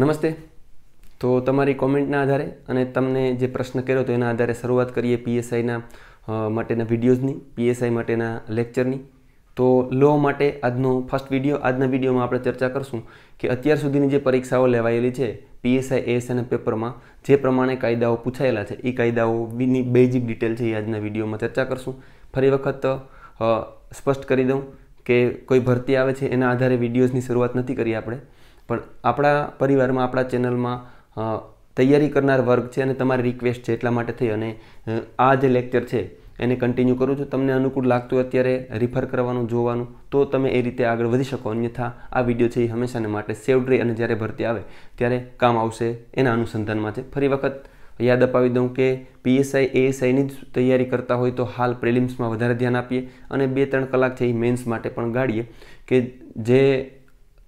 નમસ્તે. તો તમારી કોમેન્ટના આધારે અને તમને જે પ્રશ્ન કર્યો તો એના આધારે શરૂઆત કરીએ પીએસઆઈના માટેના વિડીયોઝની પીએસઆઈ માટેના લેક્ચરની તો લો માટે આજનો ફર્સ્ટ વીડિયો આજના વિડીયોમાં આપણે ચર્ચા કરશું કે અત્યાર સુધીની જે પરીક્ષાઓ લેવાયેલી છે પીએસઆઈ એએસઆઈના પેપરમાં જે પ્રમાણે કાયદાઓ પૂછાયેલા છે, એ કાયદાઓની બેઝિક ડિટેલ છે એ આજના વિડીયોમાં ચર્ચા કરશું. ફરી વખત સ્પષ્ટ કરી દઉં કે કોઈ ભરતી આવે છે એના આધારે વિડીયોઝની શરૂઆત નથી કરી આપણે. પણ આપણા પરિવારમાં, આપણા ચેનલમાં તૈયારી કરનાર વર્ગ છે અને તમારી રિક્વેસ્ટ છે એટલા માટે થઈ. અને આ જે લેક્ચર છે, એને કન્ટિન્યુ કરું છું. તમને અનુકૂળ લાગતું હોય અત્યારે રિફર કરવાનું, જોવાનું, તો તમે એ રીતે આગળ વધી શકો. અન્યથા, આ વીડિયો છે એ હંમેશાને માટે સેવડ રહી અને જ્યારે ભરતી આવે, ત્યારે કામ આવશે એના અનુસંધાનમાં છે. ફરી વખત યાદ અપાવી દઉં કે પીએસઆઈ એએસઆઈની જ તૈયારી કરતા હોય તો હાલ પ્રિલિમ્સમાં વધારે ધ્યાન આપીએ. અને બે ત્રણ કલાક છે એ મેન્સ માટે પણ ગાડીએ કે જે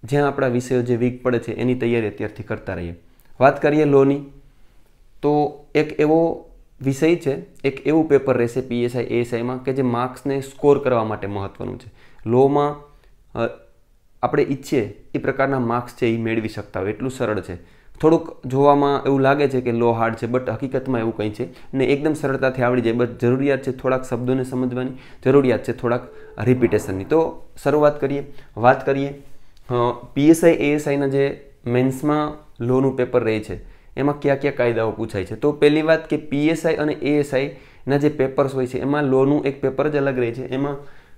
જ્યાં આપણા વિષયો જે વીક પડે છે, એની તૈયારી અત્યારથી કરતા રહીએ. વાત કરીએ લોની, તો એક એવો વિષય છે, એક એવું પેપર રહેશે પીએસઆઈ એએસઆઈમાં કે જે માર્ક્સને સ્કોર કરવા માટે મહત્ત્વનું છે. લોમાં આપણે ઈચ્છીએ એ પ્રકારના માર્ક્સ છે એ મેળવી શકતા હોય. એટલું સરળ છે. થોડુંક જોવામાં એવું લાગે છે કે લો હાર્ડ છે બટ હકીકતમાં એવું કંઈ છે. ને એકદમ સરળતાથી આવડી જાય. બટ જરૂરિયાત છે થોડાક શબ્દોને સમજવાની, જરૂરિયાત છે થોડાક રિપીટેશનની તો શરૂઆત કરીએ. વાત કરીએ પીએસઆઈ એએસઆઈના જે મેન્સમાં લોનું પેપર રહે છે, એમાં કયા કયા કાયદાઓ પૂછાય છે? તો પહેલી વાત કે પીએસઆઈ અને એએસઆઈના જે પેપર્સ હોય છે, એમાં લોનું એક પેપર જ અલગ રહે છે. એમાં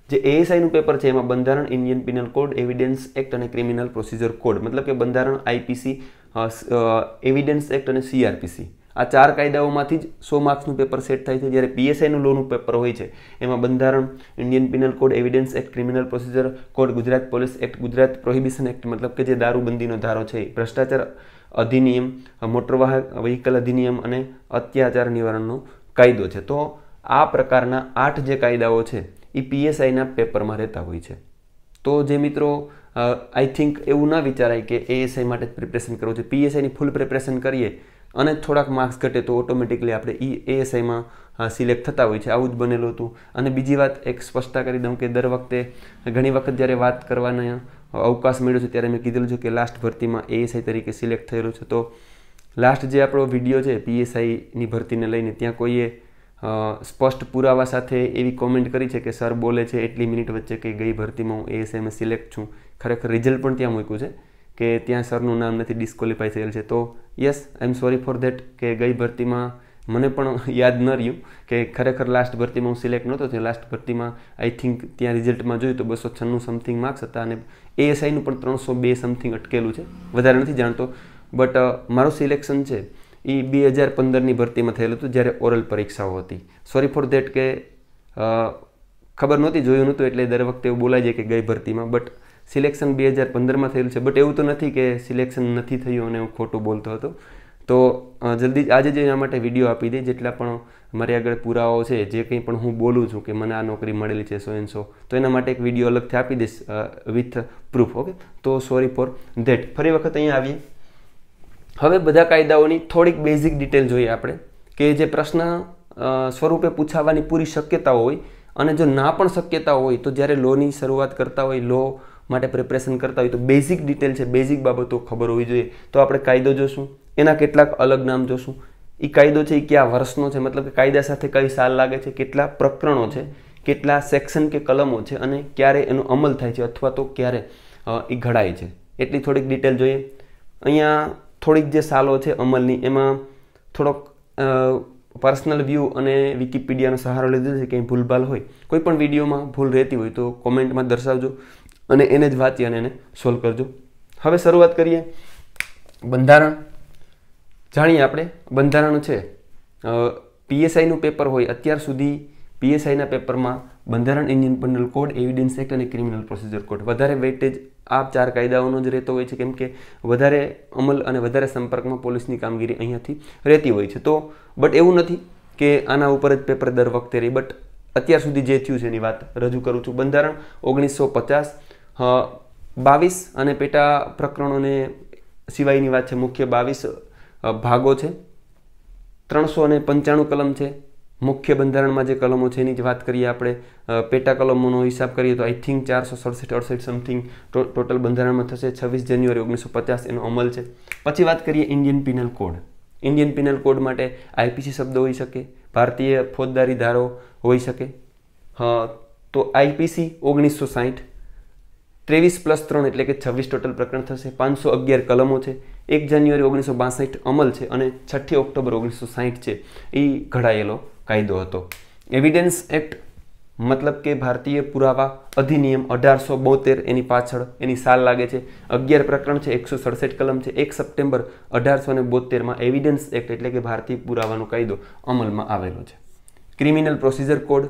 જે એએસઆઈનું પેપર છે, એમાં બંધારણ Indian penal code evidence act અને ક્રિમિનલ પ્રોસિજર કોડ મતલબ કે બંધારણ આઈપીસી એવિડન્સ એક્ટ અને સીઆરપીસી આ ચાર કાયદાઓમાંથી જ સો માર્ક્સનું પેપર સેટ થાય છે. જ્યારે પીએસઆઈનું લોનું પેપર હોય છે, એમાં બંધારણ, Indian penal code, evidence act, criminal procedure code, Gujarat police act, Gujarat prohibition act, મતલબ કે જે દારૂબંધીનો ધારો છે ભ્રષ્ટાચાર અધિનિયમ, મોટર વાહક વ્હીકલ અધિનિયમ અને અત્યાચાર નિવારણનો કાયદો છે. તો આ પ્રકારના આઠ જે કાયદાઓ છે, એ પીએસઆઈના પેપરમાં રહેતા હોય છે. તો જે મિત્રો આઈ થિંક એવું ના વિચારાય કે એએસઆઈ માટે જ પ્રિપરેશન કરવું છે. પીએસઆઈની ફૂલ પ્રિપરેશન કરીએ અને થોડાક માર્ક્સ ઘટે તો ઓટોમેટિકલી આપણે ઈ એએસઆઈમાં સિલેક્ટ થતા હોય છે. આવું જ બનેલું હતું. અને બીજી વાત એક સ્પષ્ટતા કરી દઉં કે દર વખતે ઘણી વખત જ્યારે વાત કરવાના અવકાશ મળ્યો છે, ત્યારે મેં કીધેલું છે કે લાસ્ટ ભરતીમાં એએસઆઈ તરીકે સિલેક્ટ થયેલું છે. તો લાસ્ટ જે આપણો વીડિયો છે પીએસઆઈની ભરતીને લઈને, ત્યાં કોઈએ સ્પષ્ટ પુરાવા સાથે એવી કોમેન્ટ કરી છે કે સર બોલે છે એટલી મિનિટ વચ્ચે કે ગઈ ભરતીમાં હું એએસઆઈમાં સિલેક્ટ છું. ખરેખર રિઝલ્ટ પણ ત્યાં મૂક્યું છે. કે ત્યાં સરનું નામ નથી ડિસ્કોલિફાઈ થયેલ છે. તો yes I am sorry for that કે ગઈ ભરતીમાં મને પણ યાદ ન રહ્યું કે ખરેખર લાસ્ટ ભરતીમાં હું સિલેક્ટ નહોતો થયો. લાસ્ટ ભરતીમાં આઈ થિંક ત્યાં રિઝલ્ટમાં જોયું તો બસો છન્નું સમથિંગ માર્ક્સ હતા અને એએસઆઈનું પણ ત્રણસો બે સમથિંગ અટકેલું છે. વધારે નથી જાણતો. બટ મારું સિલેક્શન છે એ બે હજાર પંદરની ભરતીમાં થયેલું હતું જ્યારે ઓરલ પરીક્ષાઓ હતી. સોરી ફોર ધેટ કે ખબર નહોતી, જોયું નહોતું એટલે દર વખતે એવું બોલાય જાય કે ગઈ ભરતીમાં. બટ સિલેક્શન બે હજાર પંદરમાં થયેલું છે. બટ એવું તો નથી કે સિલેક્શન નથી થયું અને હું ખોટું બોલતો હતો. તો જલ્દી આજે જ એના માટે વીડિયો આપી દે જેટલા પણ મારી આગળ પુરાવાઓ છે, જે કંઈ પણ હું બોલું છું કે મને આ નોકરી મળેલી છે સો એન સો તો એના માટે એક વીડિયો અલગથી આપી દઈશ વિથ પ્રૂફ ઓકે તો સોરી ફોર ધેટ ફરી વખત અહીંયા આવીએ. હવે બધા કાયદાઓની થોડીક બેઝિક ડિટેલ જોઈએ આપણે, કે જે પ્રશ્ન સ્વરૂપે પૂછાવાની પૂરી શક્યતાઓ હોય અને જો ના પણ શક્યતા હોય, તો જ્યારે લોની શરૂઆત કરતા હોય લો માટે પ્રિપરેશન કરતા હોય તો બેઝિક ડિટેલ છે બેઝિક બાબતો ખબર હોવી જોઈએ. તો આપણે કાયદો જોશું, એના કેટલાક અલગ નામ જોશું. એ કાયદો છે એ કયા વર્ષનો છે, મતલબ કે કાયદા સાથે કઈ સાલ લાગે છે, કેટલા પ્રકરણો છે, કેટલા સેક્શન કે કલમો છે અને ક્યારે એનો અમલ થાય છે અથવા તો ક્યારે એ ઘડાય છે. એટલી થોડીક ડિટેલ જોઈએ. અહીંયા થોડીક જે સાલો છે અમલની, એમાં થોડોક પર્સનલ વ્યૂ અને વિકિપીડિયાનો સહારો લીધો છે કંઈ ભૂલભાલ હોય. કોઈ પણ વિડીયોમાં ભૂલ રહેતી હોય તો કોમેન્ટમાં દર્શાવજો. અને એને જ વાંચી અને એને સોલ્વ કરજો. હવે શરૂઆત કરીએ. બંધારણ. જાણીએ આપણે, બંધારણ છે. પીએસઆઈનું પેપર હોય, અત્યાર સુધી પીએસઆઈના પેપરમાં બંધારણ Indian penal code evidence act અને ક્રિમિનલ પ્રોસિજર કોડ વધારે વેટેજ આ ચાર કાયદાઓનો જ રહેતો હોય છે, કેમ કે વધારે અમલ અને વધારે સંપર્કમાં પોલીસની કામગીરી અહીંયાથી રહેતી હોય છે. તો બટ એવું નથી કે આના ઉપર જ પેપર દર વખતે રહી બટ અત્યાર સુધી જે થયું છે એની વાત રજૂ કરું છું. બંધારણ ઓગણીસો પચાસ બાવીસ અને પેટા પ્રકરણોને સિવાયની વાત છે, મુખ્ય બાવીસ ભાગો છે. ત્રણસો અને પંચાણું કલમ છે. મુખ્ય બંધારણમાં જે કલમો છે, એની જ વાત કરીએ આપણે. પેટા કલમોનો હિસાબ કરીએ તો આઈ થિંક ચારસો સડસઠ અડસઠ સમથિંગ ટોટલ બંધારણમાં થશે. છવ્વીસ જાન્યુઆરી ઓગણીસો પચાસ એનો અમલ છે. પછી વાત કરીએ Indian penal code Indian penal code માટે આઈપીસી શબ્દ હોઈ શકે, ભારતીય ફોજદારી ધારો હોઈ શકે. તો આઈપીસી ઓગણીસો સાહીઠ ત્રેવીસ પ્લસ ત્રણ એટલે કે છવ્વીસ ટોટલ પ્રકરણ થશે. પાંચસો અગિયાર કલમો છે. એક જાન્યુઆરી ઓગણીસો બાસઠ અમલ છે અને છઠ્ઠી ઓક્ટોબર ઓગણીસો સાહીઠ છે. એ ઘડાયેલો કાયદો હતો. એવિડન્સ એક્ટ મતલબ કે ભારતીય પુરાવા અધિનિયમ અઢારસો બોતેર એની પાછળ એની સાલ લાગે છે. અગિયાર પ્રકરણ છે, એકસો સડસઠ કલમ છે. એક સપ્ટેમ્બર અઢારસો ને બોતેરમાં એવિડન્સ એક્ટ એટલે કે ભારતીય પુરાવાનો કાયદો અમલમાં આવેલો છે. ક્રિમિનલ પ્રોસિજર કોડ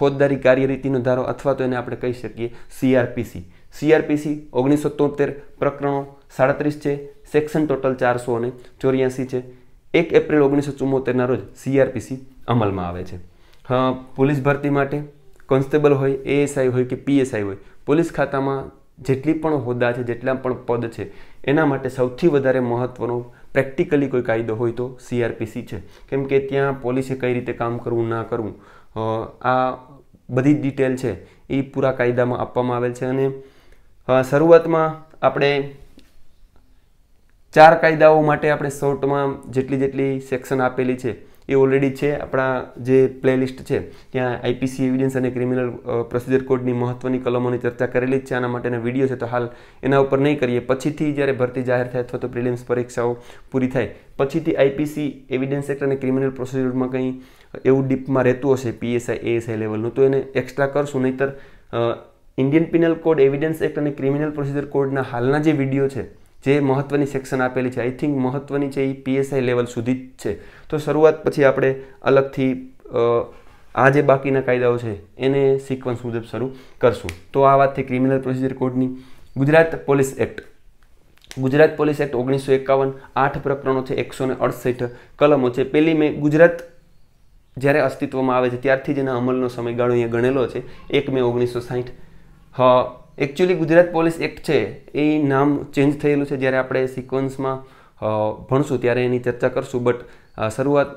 ફોજદારી કાર્યરીતિનો ધારો અથવા તો એને આપણે કહી શકીએ સીઆરપીસી સીઆરપીસી ઓગણીસો તોતેર પ્રકરણો સાડત્રીસ છે, સેક્શન ટોટલ ચારસો અને ચોર્યાસી છે. એક એપ્રિલ ઓગણીસો ચુમ્મોતેરના રોજ સીઆરપીસી અમલમાં આવે છે. પોલીસ ભરતી માટે કોન્સ્ટેબલ હોય, એએસઆઈ હોય કે પીએસઆઈ હોય, પોલીસ ખાતામાં જેટલી પણ હોદ્દા છે, જેટલા પણ પદ છે, એના માટે સૌથી વધારે મહત્ત્વનો પ્રેક્ટિકલી કોઈ કાયદો હોય તો સીઆરપીસી છે. કેમ કે ત્યાં પોલીસે કઈ રીતે કામ કરવું, ના કરવું આ બધી ડિટેલ છે, એ પૂરા કાયદામાં આપવામાં આવેલ છે અને શરૂઆતમાં આપણે ચાર કાયદાઓ માટે આપણે શોર્ટમાં જેટલી જેટલી સેક્શન આપેલી છે, એ ઓલરેડી છે. આપણા જે પ્લેલિસ્ટ છે, ત્યાં આઈપીસી એવિડન્સ અને ક્રિમિનલ પ્રોસિજર કોડની મહત્વની કલમોની ચર્ચા કરેલી છે. આના માટેના વીડિયો છે. તો હાલ એના ઉપર નહીં કરીએ. પછીથી જ્યારે ભરતી જાહેર થાય અથવા તો પ્રિલિમ્સ પરીક્ષાઓ પૂરી થાય, પછીથી આઈપીસી એવિડન્સ એક્ટ અને ક્રિમિનલ પ્રોસિજરમાં કંઈ એવું ડીપમાં રહેતું હશે પીએસઆઈ એએસઆઈ લેવલનું તો એને એક્સ્ટ્રા કરશું. નહીતર Indian penal code evidence act અને ક્રિમિનલ પ્રોસિજર કોડના હાલના જે વીડિયો છે, જે મહત્વની સેક્શન આપેલી છે આઈ થિંક મહત્વની છે એ પીએસઆઈ લેવલ સુધી જ છે. તો શરૂઆત પછી આપણે અલગથી આ જે બાકીના કાયદાઓ છે, એને સિક્વન્સ મુજબ શરૂ કરશું. તો આ વાત થઈ ક્રિમિનલ પ્રોસિજર કોડની Gujarat police act. Gujarat police act ઓગણીસો એકાવન, આઠ પ્રકરણો છે, એકસો ને અડસઠ કલમો છે. પેલી મેં ગુજરાત જ્યારે અસ્તિત્વમાં આવે છે, ત્યારથી જ એના અમલનો સમયગાળો અહીંયા ગણેલો છે. એક મે ઓગણીસો સાહીઠ હા એકચ્યુઅલી ગુજરાત પોલીસ એક્ટ છે, એ નામ ચેન્જ થયેલું છે જ્યારે આપણે સિક્વન્સમાં ભણશું ત્યારે એની ચર્ચા કરશું. બટ શરૂઆત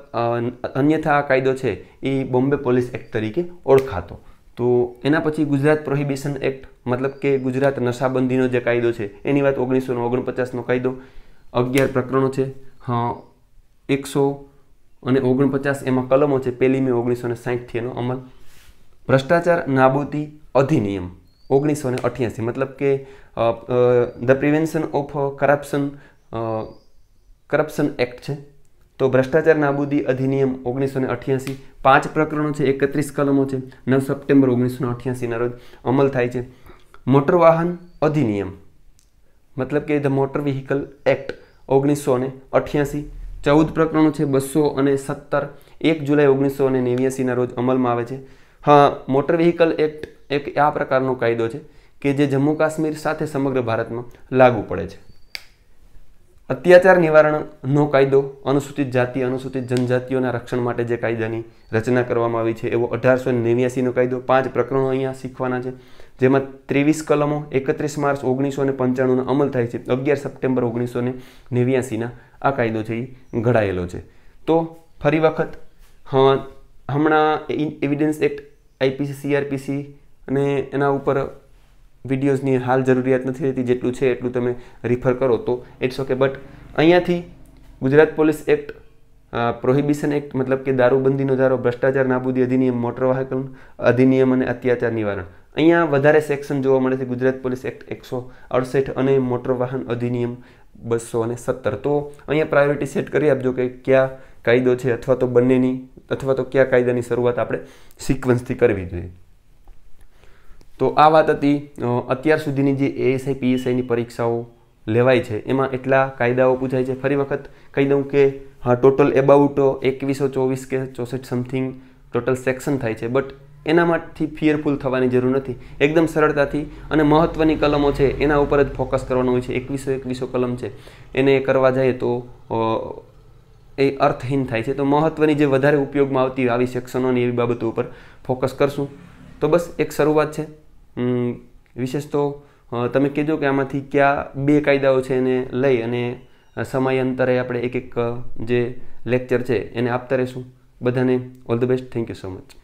અન્યથા આ કાયદો છે, એ બોમ્બે પોલીસ એક્ટ તરીકે ઓળખાતો. તો એના પછી ગુજરાત પ્રોહિબિશન એક્ટ, મતલબ કે ગુજરાત નશાબંધીનો જે કાયદો છે, એની વાત ઓગણીસો ઓગણપચાસનો કાયદો, અગિયાર પ્રકરણો છે. હા, એકસો અને ઓગણપચાસ એમાં કલમો છે પહેલી મે ઓગણીસો ને સાહીઠથી એનો અમલ. ભ્રષ્ટાચાર નાબૂદી અધિનિયમ. ઓગણીસો ને અઠ્યાસી, મતલબ કે the prevention of corruption corruption act છે. તો ભ્રષ્ટાચાર નાબૂદી અધિનિયમ ઓગણીસો ને અઠ્યાસી, પાંચ પ્રકરણો છે, એકત્રીસ કલમો છે. નવ સપ્ટેમ્બર ઓગણીસો ને અઠ્યાસીના રોજ અમલ થાય છે. મોટર વાહન અધિનિયમ, મતલબ કે ધ મોટર વ્હીકલ એક્ટ ઓગણીસો ને અઠ્યાસી, ચૌદ પ્રકરણો છે, બસો અને સત્તર. એક જુલાઈ ઓગણીસો અને નેવ્યાસીના રોજ અમલમાં આવે છે. હા મોટર વ્હીકલ એક્ટ એક આ પ્રકારનો કાયદો છે કે જે જમ્મુ કાશ્મીર સાથે સમગ્ર ભારતમાં લાગુ પડે છે. અત્યાચાર નિવારણનો કાયદો, અનુસૂચિત જાતિ, અનુસૂચિત જનજાતિઓના રક્ષણ માટે જે કાયદાની રચના કરવામાં આવી છે, એવો અઢારસો નેવ્યાસીનો કાયદો પાંચ પ્રકરણો અહીંયા શીખવાના છે, જેમાં ત્રેવીસ કલમો એકત્રીસ માર્ચ ઓગણીસો ને પંચાણુંનો અમલ થાય છે, અગિયાર સપ્ટેમ્બર ઓગણીસો ને નેવ્યાસીના આ કાયદો છે એ ઘડાયેલો છે. તો ફરી વખત હમણાં એવિડન્સ એક્ટ આઈપીસી, સીઆરપીસી અને એના ઉપર વિડીયોઝની હાલ જરૂરિયાત નથી રહેતી, જેટલું છે એટલું તમે રિફર કરો તો ઇટ્સ ઓકે બટ અહીંયાથી Gujarat police act prohibition act મતલબ કે દારૂબંધીનો ધારો, ભ્રષ્ટાચાર, નાબૂદી અધિનિયમ, મોટર વાહન અધિનિયમ અને અત્યાચાર નિવારણ. અહીંયા વધારે સેક્શન જોવા મળે છે ગુજરાત પોલીસ એક્ટ એકસો અડસઠ અને મોટર વાહન અધિનિયમ બસો અને સત્તર. તો અહીંયા પ્રાયોરિટી સેટ કરી આપજો કે કયા કાયદો છે અથવા તો બંનેની, અથવા તો કયા કાયદાની શરૂઆત આપણે સિક્વન્સથી કરવી જોઈએ. તો આ વાત હતી અત્યાર સુધીની જે એએસઆઈ પીએસઆઈની પરીક્ષાઓ લેવાય છે, એમાં એટલા કાયદાઓ પૂછાય છે. ફરી વખત કહી દઉં કે, હા ટોટલ એબાઉટ એકવીસો ચોવીસ કે ચોસઠ સમથિંગ ટોટલ સેક્શન થાય છે બટ એનામાંથી ફિયરફુલ થવાની જરૂર નથી. એકદમ સરળતાથી અને મહત્ત્વની કલમો છે, એના ઉપર જ ફોકસ કરવાનું હોય છે. એકવીસો એકવીસો કલમ છે. એને કરવા જાય તો એ અર્થહીન થાય છે. તો મહત્ત્વની જે વધારે ઉપયોગમાં આવતી આવી સેક્શનોની એવી બાબતો ઉપર ફોકસ કરશું. તો બસ એક શરૂઆત છે. વિશેષ તો તમે કહેજો કે આમાંથી કયા બે કાયદાઓ છે એને લઈ અને સમયાંતરે આપણે એક એક જે લેક્ચર છે એને આપતા રહેશું. બધાને all the best. Thank you so much.